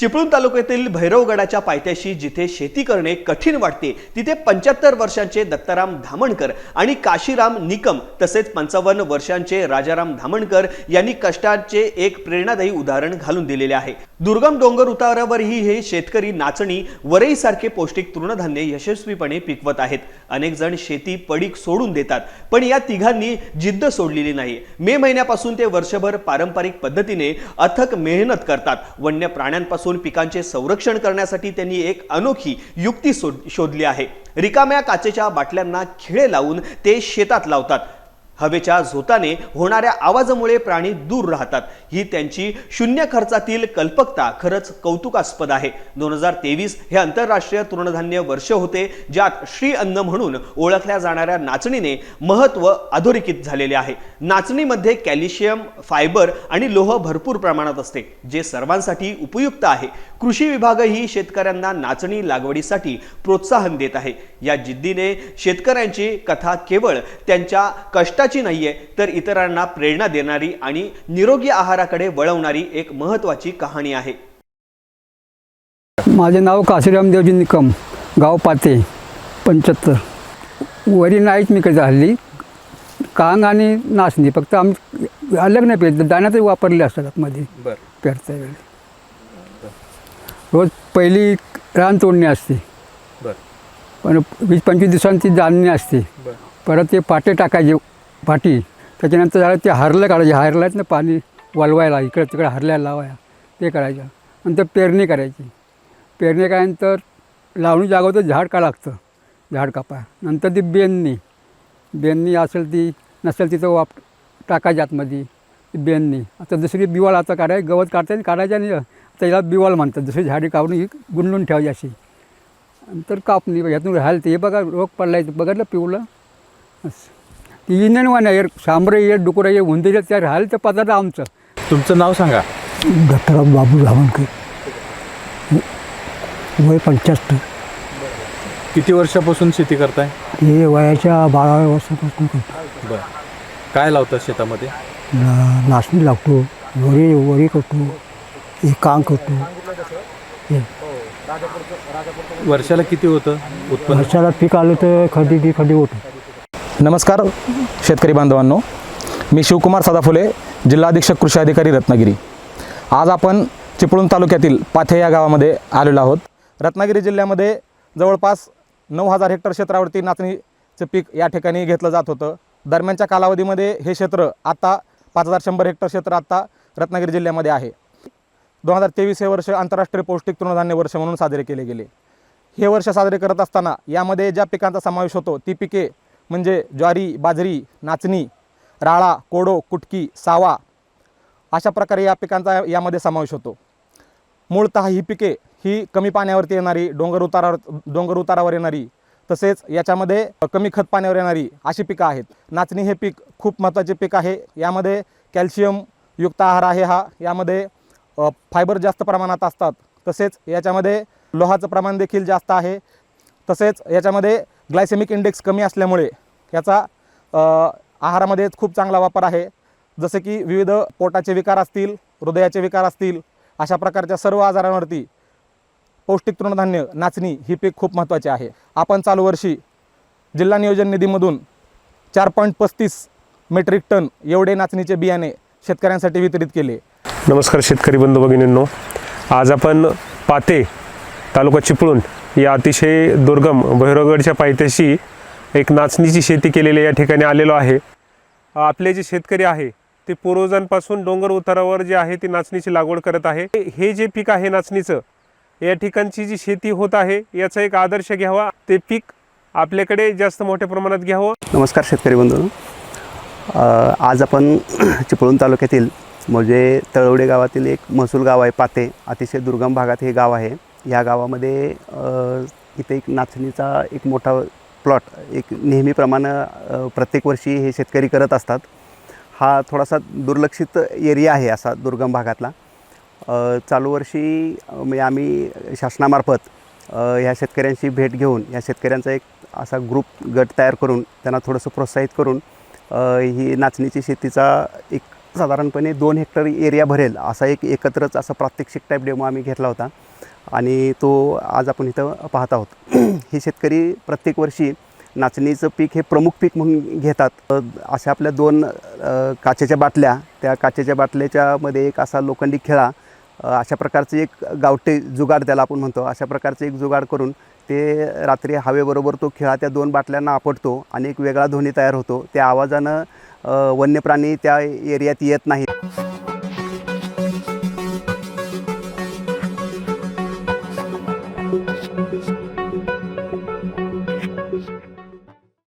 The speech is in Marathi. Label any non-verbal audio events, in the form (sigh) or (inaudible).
चिपळूण तालुक्यातील भैरवगडाच्या पायथ्याशी जिथे शेती करणे कठीण वाटते तिथे पंच्याहत्तर वर्षांचे दत्ताराम धामणकर आणि काशीराम निकम तसेच पंचावन्न वर्षांचे राजाराम धामणकर यांनी कष्टाचे एक प्रेरणादायी उदाहरण घालून दिलेले आहे. दुर्गम डोंगर उतारावरही हे शेतकरी नाचणी वरईसारखे पौष्टिक तृणधान्य यशस्वीपणे पिकवत आहेत. अनेक जण शेती पडीक सोडून देतात पण या तिघांनी जिद्द सोडलेली नाही. मे महिन्यापासून ते वर्षभर पारंपरिक पद्धतीने अथक मेहनत करतात. वन्य प्राण्यांपासून पिकांचे संरक्षण करण्यासाठी त्यांनी एक अनोखी युक्ती शोधली आहे. रिकाम्या काचेच्या बाटल्यांना खिळे लावून ते शेतात लावतात. हवेच्या झोताने होणाऱ्या आवाजामुळे प्राणी दूर राहतात. ही त्यांची शून्य खर्चातील कल्पकता खरंच कौतुकास्पद आहे. दोन हजार तेवीस हे आंतरराष्ट्रीय तृणधान्य वर्ष होते ज्यात श्री अन्न म्हणून ओळखल्या जाणाऱ्या नाचणीने महत्त्व अधोरेखित झालेले आहे. नाचणीमध्ये कॅल्शियम फायबर आणि लोह भरपूर प्रमाणात असते जे सर्वांसाठी उपयुक्त आहे. कृषी विभागही शेतकऱ्यांना नाचणी लागवडीसाठी प्रोत्साहन देत आहे. या जिद्दीने शेतकऱ्यांची कथा केवळ त्यांच्या कष्टाची नाहीये तर इतरांना प्रेरणा देणारी आणि निरोगी आहाराकडे वळवणारी एक महत्वाची कहाणी आहे. माझे नाव काशीराम देवजी निकम गाव पाते पंच्याहत्तर. वरी नाहीच मी कधी हल्ली. कांग आणि नाचणी फक्त आम्ही अलग नाही पेरत दाण्यातही वापरले असतात आतमध्ये बर. पेरता वेळी. रोज पहिली रान तोडणी असते. पण वीस पंचवीस दिवसांची जाणणी असते. परत ते पाटे टाकायचे पाटी त्याच्यानंतर झालं ते हरलं काढायचे. हरल्यात ना पाणी वलवायला इकडं तिकडे हरल्या लावायला ते करायचं. नंतर पेरणी करायची. पेरणी केल्यानंतर लावणी जागवतं झाड का लागतं? झाड कापाय नंतर ती बेननी बेननी असेल ती नसेल तिथं वाप टाकायची आतमध्ये ती बेनणी आता दुसरी बिवाळ आता काढाय गवत काढता काढायचं आणि आता याला बिवाळ म्हणतात. दुसरी झाडी काढून ही गुंडून ठेवायची अशी. नंतर कापणी ह्यातून राहिलं ते बघा रोग पडला आहे बघितलं पिवलं असं ती इंजन वाण आहे सांबरे ये डुकरं ये उंदीर त्या राहिलं तर पदार्थ आमचं. तुमचं नाव सांगा. दत्तराव बाबू धावणकर वय पंच्याहत्तर. किती वर्षापासून शेती करताय? हे वयाच्या बाराव्या वर्षापासून करतो. बर. काय लावतात शेतामध्ये? ना- नाचणी लागतो वरी वरी करतो हे काम करतो. वर्षाला किती होतं उत्पन्न? वर्षाला पीक आलं तर खडी ती खडी होतो. नमस्कार शेतकरी बांधवांनो. मी शिवकुमार सदाफुले जिल्हाधीक्षक कृषी अधिकारी रत्नागिरी. आज आपण चिपळूण तालुक्यातील पाथे या गावामध्ये आलेलो आहोत. रत्नागिरी जिल्ह्यामध्ये जवळपास नऊ हजार हेक्टर क्षेत्रावरती नाचणीचं पीक या ठिकाणी घेतलं जात होतं. दरम्यानच्या कालावधीमध्ये हे क्षेत्र आत्ता पाच हजार शंभर हेक्टर क्षेत्र आत्ता रत्नागिरी जिल्ह्यामध्ये आहे. दोन हजार तेवीस हे वर्ष आंतरराष्ट्रीय पौष्टिक तृणधान्य वर्ष म्हणून साजरे केले गेले. हे वर्ष साजरे करत असताना यामध्ये ज्या पिकांचा समावेश होतो ती पिके म्हणजे ज्वारी बाजरी नाचणी राळा कोडो कुटकी सावा अशा प्रकारे या पिकांचा यामध्ये समावेश होतो. मूळतः ही पिके ही कमी पाण्यावरती येणारी डोंगर उतारावर डोंगर उतारावर येणारी तसेच याच्यामध्ये कमी खत पाण्यावर येणारी अशी पिकं आहेत. नाचणी हे पीक खूप महत्त्वाचे पीक आहे. यामध्ये कॅल्शियम युक्त आहार आहे हा. यामध्ये फायबर जास्त प्रमाणात असतात. तसेच याच्यामध्ये लोहाचं प्रमाण देखील जास्त आहे. तसेच याच्यामध्ये ग्लायसेमिक इंडेक्स कमी असल्यामुळे याचा आहारामध्ये खूप चांगला वापर आहे. जसे की विविध पोटाचे विकार असतील हृदयाचे विकार असतील अशा प्रकारच्या सर्व आजारांवरती पौष्टिक तृणधान्य नाचणी ही पीक खूप महत्त्वाचे आहे. आपण चालू वर्षी जिल्हा नियोजन निधीमधून चार पॉईंट पस्तीस मेट्रिक टन एवढे नाचणीचे बियाणे शेतकऱ्यांसाठी वितरित केले. नमस्कार शेतकरी बंधू भगिनींनो. आज आपण पाते तालुका चिपळूण या अतिशय दुर्गम भैरवगडच्या पायथ्याशी एक नाचणीची शेती केलेली या ठिकाणी आलेलो आहे. आपले जे शेतकरी आहे ते पूर्वजांपासून डोंगर उतारावर जे आहे ती नाचणीची लागवड करत आहे. हे जे पीक आहे नाचणीचं या ठिकाणची जी शेती होत आहे याचा एक आदर्श घ्यावा. ते पीक आपल्याकडे जास्त मोठ्या प्रमाणात घ्यावं. नमस्कार शेतकरी बंधू. आज आपण (clears throat) चिपळूण तालुक्यातील म्हणजे तळवडे गावातील एक महसूल गाव आहे पाते. अतिशय दुर्गम भागात हे गाव आहे. या गावामध्ये इथे एक नाचणीचा एक मोठा प्लॉट एक नेहमीप्रमाणे प्रत्येक वर्षी हे शेतकरी करत असतात. हा थोडासा दुर्लक्षित एरिया आहे असा दुर्गम भागातला. चालू वर्षी म्हणजे आम्ही शासनामार्फत ह्या शेतकऱ्यांशी भेट घेऊन या शेतकऱ्यांचा एक असा ग्रुप गट तयार करून त्यांना थोडंसं प्रोत्साहित करून ही नाचणीची शेतीचा एक साधारणपणे दोन हेक्टर एरिया भरेल असा एक एकत्रच असा प्रात्यक्षिक टाईप डेमो आम्ही घेतला होता. आणि तो आज आपण इथं पाहत आहोत. (clears throat) हे शेतकरी प्रत्येक वर्षी नाचणीचं पीक हे प्रमुख पीक म्हणून घेतात. अशा आपल्या दोन काचेच्या बाटल्या त्या काचेच्या बाटल्याच्यामध्ये एक असा लोखंडी खेळा अशा प्रकारचे एक गावटे जुगाड त्याला आपण म्हणतो. अशा प्रकारचे एक जुगाड करून ते रात्री हवेबरोबर तो खेळा त्या दोन बाटल्यांना आपटतो आणि एक वेगळा ध्वनी तयार होतो. त्या आवाजानं वन्य प्राणी त्या एरियात येत नाहीत.